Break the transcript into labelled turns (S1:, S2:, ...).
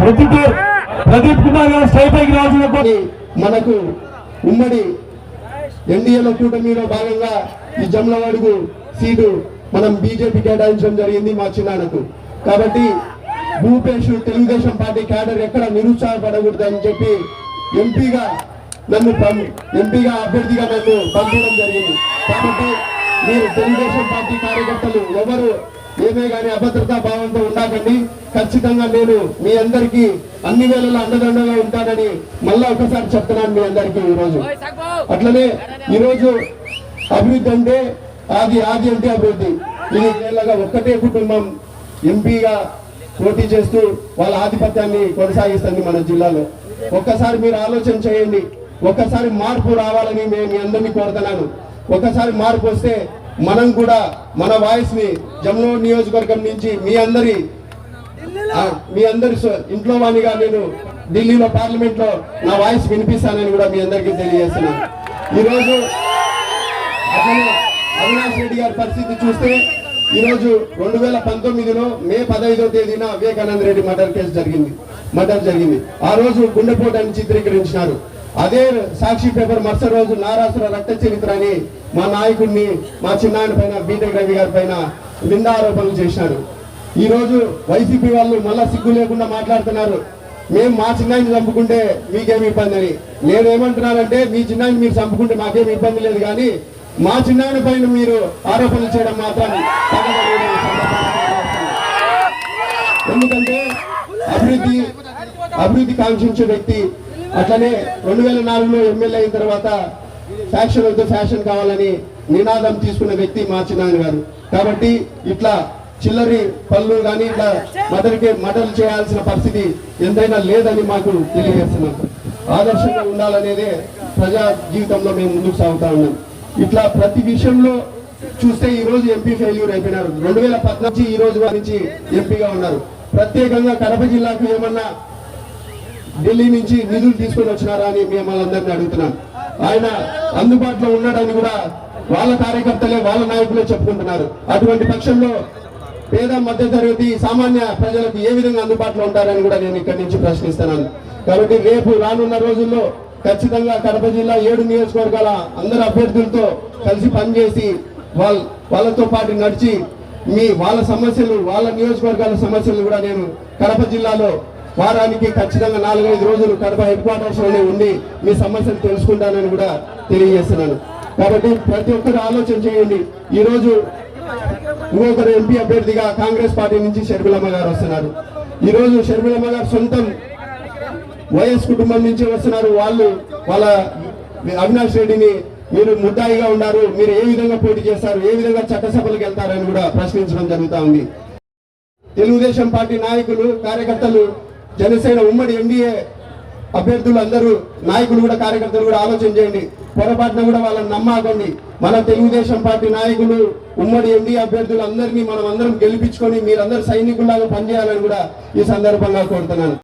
S1: ప్రదీప్ ప్రదీప్ కుమార్ గారు స్ట్రైట్ రాసినప్పుడు మనకు ఉమ్మడి ఎన్డీఏలో కూటమిలో భాగంగా ఈ జమ్లవాడుకు సీటు మనం బీజేపీ కేటాయించడం జరిగింది మా చిన్నాన్నకు. కాబట్టి భూపేష్ తెలుగుదేశం పార్టీ క్యాడర్ ఎక్కడ నిరుత్సాహపడకూడదు అని చెప్పి ఎంపీగా నన్ను ఎంపీగా అభ్యర్థిగా నన్ను పంపించడం జరిగింది. కాబట్టి మీరు తెలుగుదేశం పార్టీ కార్యకర్తలు ఎవరు ఏమే గాని అభద్రతా భావంతో ఉండకండి ఖచ్చితంగా నేను మీ అందరికీ అన్ని వేళలా అండదండగా ఉంటానని మళ్ళా ఒకసారి చెప్తున్నాను మీ అందరికీ ఈరోజు. అట్లనే ఈరోజు అభివృద్ధి అంటే ఆది ఆది అంటే అభివృద్ధి. ఇది ఏళ్ళగా ఒక్కటే కుటుంబం ఎంపీగా పోటీ చేస్తూ వాళ్ళ ఆధిపత్యాన్ని కొనసాగిస్తుంది మన జిల్లాలో. ఒక్కసారి మీరు ఆలోచన చేయండి. ఒక్కసారి మార్పు రావాలని మేము మీ అందరినీ కోరుతున్నాను. ఒకసారి మార్పు వస్తే మనం కూడా మన వాయిస్ని జమ్లో నియోజకవర్గం నుంచి మీ అందరి మీ అందరి ఇంట్లో వాణిగా నేను ఢిల్లీలో పార్లమెంట్లో నా వాయిస్ వినిపిస్తానని కూడా మీ అందరికీ తెలియజేస్తున్నాను. ఈరోజు అట్లనే అవినాష్ రెడ్డి గారి పరిస్థితి చూస్తే ఈరోజు రెండు వేల పంతొమ్మిదిలో మే పదహైదో తేదీన వివేకానంద రెడ్డి మర్డర్ కేసు జరిగింది. మర్డర్ జరిగింది. ఆ రోజు గుండెపోటాన్ని చిత్రీకరించినారు. అదే సాక్షి పేపర్ మరుసటి రోజు నారాసుర రక్త చరిత్ర అని మా నాయకుడిని మా చిన్నాయన పైన బీటెక్ రవి గారి పైన నిందారోపణలు ఆరోపణలు ఈరోజు వైసీపీ వాళ్ళు మళ్ళా సిగ్గు లేకుండా మాట్లాడుతున్నారు. మేము మా చిన్నాయిని చంపుకుంటే మీకేమి ఇబ్బంది అని. నేను ఏమంటున్నానంటే మీ చిన్నాయిని మీరు చంపుకుంటే మాకేమి ఇబ్బంది లేదు కానీ మా చిన్నాయన పైన మీరు ఆరోపణలు చేయడం మాత్రం ఎందుకంటే అభివృద్ధి అభివృద్ధి కాంక్షించే వ్యక్తి అట్లనే రెండు వేల నాలుగులో ఎమ్మెల్యే అయిన తర్వాత ఫ్యాక్షన్ వద్దు ఫ్యాషన్ కావాలని నినాదం తీసుకున్న వ్యక్తి మార్చినాయన గారు. కాబట్టి ఇట్లా చిల్లరి పనులు కానీ ఇట్లా మదర్కి మటలు చేయాల్సిన పరిస్థితి ఎంతైనా లేదని మాకు తెలియజేస్తున్నాం. ఆదర్శంగా ఉండాలనేదే ప్రజా జీవితంలో మేము ముందుకు సాగుతా ఉన్నాం. ఇట్లా ప్రతి విషయంలో చూస్తే ఈ రోజు ఎంపీ ఫెయిల్యూర్ అయిపోయినారు. రెండు వేల పద్నాలుగు ఈ రోజు నుంచి ఎంపీగా ఉన్నారు. ప్రత్యేకంగా కడప జిల్లాకు ఏమన్నా ఢిల్లీ నుంచి నిధులు తీసుకొని వచ్చినారా అని మిమ్మల్ని అందరినీ అడుగుతున్నాం ఆయన అందుబాటులో ఉన్నాడని కూడా వాళ్ళ కార్యకర్తలే వాళ్ళ నాయకులే చెప్పుకుంటున్నారు. అటువంటి పక్షంలో పేద మధ్య తరగతి సామాన్య ప్రజలకు ఏ విధంగా అందుబాటులో ఉంటారని కూడా నేను ఇక్కడి నుంచి ప్రశ్నిస్తున్నాను. కాబట్టి రేపు రానున్న రోజుల్లో ఖచ్చితంగా కడప జిల్లా ఏడు నియోజకవర్గాల అందరు అభ్యర్థులతో కలిసి పనిచేసి వాళ్ళ వాళ్ళతో పాటు నడిచి మీ వాళ్ళ సమస్యలు వాళ్ళ నియోజకవర్గాల సమస్యలు కూడా నేను కడప జిల్లాలో వారానికి ఖచ్చితంగా నాలుగైదు రోజులు కడప హెడ్ క్వార్టర్స్లోనే ఉండి మీ సమస్యలు తెలుసుకుంటానని కూడా తెలియజేస్తున్నాను. కాబట్టి ప్రతి ఒక్కరు ఆలోచన చేయండి. ఈ రోజు ఇంకొకరు ఎంపీ అభ్యర్థిగా కాంగ్రెస్ పార్టీ నుంచి షర్మిలమ్మ గారు వస్తున్నారు. ఈ రోజు షర్మిలమ్మ గారు సొంతం వైఎస్ కుటుంబం నుంచి వస్తున్నారు. వాళ్ళు వాళ్ళ అవినాష్ రెడ్డిని మీరు ముద్దాయిగా ఉన్నారు. మీరు ఏ విధంగా పోటీ చేస్తారు? ఏ విధంగా చట్టసభలకు వెళ్తారని కూడా ప్రశ్నించడం జరుగుతూ ఉంది. తెలుగుదేశం పార్టీ నాయకులు కార్యకర్తలు జనసేన ఉమ్మడి ఎన్డీఏ అభ్యర్థులు అందరూ నాయకులు కూడా కార్యకర్తలు కూడా ఆలోచన చేయండి. పొరపాటున కూడా వాళ్ళని నమ్మాకండి. మన తెలుగుదేశం పార్టీ నాయకులు ఉమ్మడి ఎన్డీఏ అభ్యర్థులు అందరినీ మనం అందరం గెలిపించుకొని మీరందరూ సైనికుల్లాగా పనిచేయాలని కూడా ఈ సందర్భంగా కోరుతున్నాను.